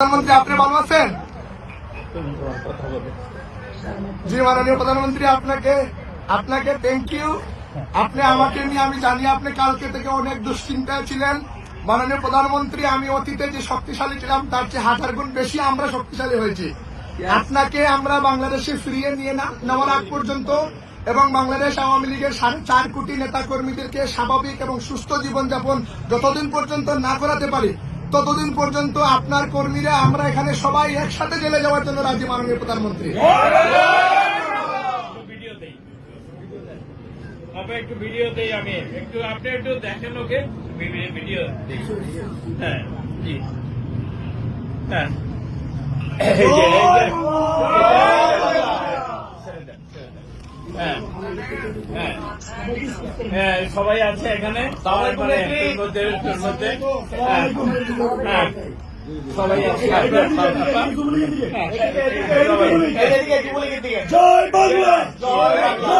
প্রধানমন্ত্রী আপনি ভালো আছেন? জি মাননীয় প্রধানমন্ত্রী আপনাকে আপনাকে থ্যাংক ইউ আপনি আমাকে নিয়ে আমি জানি আপনি কালকে থেকে অনেক দুশ্চিন্তায় ছিলেন। মাননীয় প্রধানমন্ত্রী আমি অতীতে যে শক্তিশালী ছিলাম তার চেয়ে হাজার গুণ বেশি আমরা শক্তিশালী হয়েছি। আপনাকে আমরা বাংলাদেশে ফিরিয়ে নিয়ে না- নেওয়ার আগ পর্যন্ত এবং বাংলাদেশ আওয়ামী লীগের সাড়ে চার কোটি নেতা কর্মীদেরকে স্বাভাবিক এবং সুস্থ জীবনযাপন যতদিন পর্যন্ত না করাতে পারি ততদিন পর্যন্ত আপনার কর্মীরা আমরা এখানে সবাই একসাথে জেলে যাওয়ার জন্য রাজ্যে মাননীয় প্রধানমন্ত্রী। ভিডিও দেই। একটু ভিডিও দেই আমি। একটু আপনি একটু দেখেন ওকে। ভিডিও হ্যাঁ জি। হ্যাঁ। হ্যাঁ, হ্যাঁ। হ্যাঁ, সবাই আছে এখানে মানে মধ্যে হ্যাঁ, হ্যাঁ। সবাই আছে আপনার হ্যাঁ, সবাই। জয় বাংলা জয় বাংলা